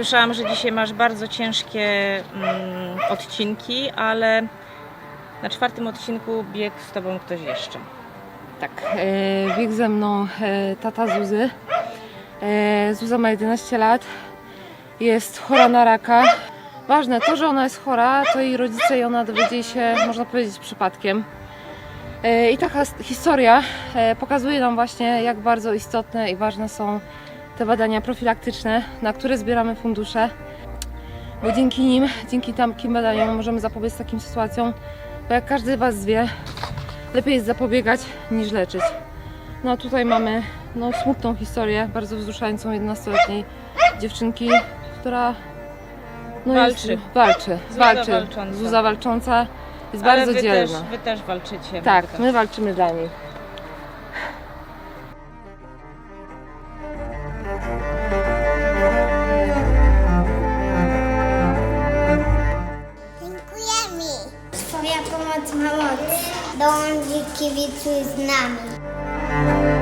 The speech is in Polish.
Słyszałam, że dzisiaj masz bardzo ciężkie mm, odcinki, ale na czwartym odcinku biegł z tobą ktoś jeszcze. Tak, e, biegł ze mną e, tata Zuzy. E, Zuza ma 11 lat, jest chora na raka. Ważne, to, że ona jest chora, to jej rodzice i ona dowiedzieli się, można powiedzieć, przypadkiem. E, I taka historia e, pokazuje nam właśnie, jak bardzo istotne i ważne są te badania profilaktyczne, na które zbieramy fundusze. Bo dzięki nim, dzięki takim badaniom możemy zapobiec takim sytuacjom, bo jak każdy z Was wie, lepiej jest zapobiegać niż leczyć. No tutaj mamy no, smutną historię, bardzo wzruszającą 11-letniej dziewczynki, która no, Walczy. Jest, walczy, Zuza walczy. walcząca. Zuza walcząca jest ale bardzo wy dzielna. Też, wy też walczycie. Tak, my walczymy dla niej. Pomoc, pomoc! it to z nami!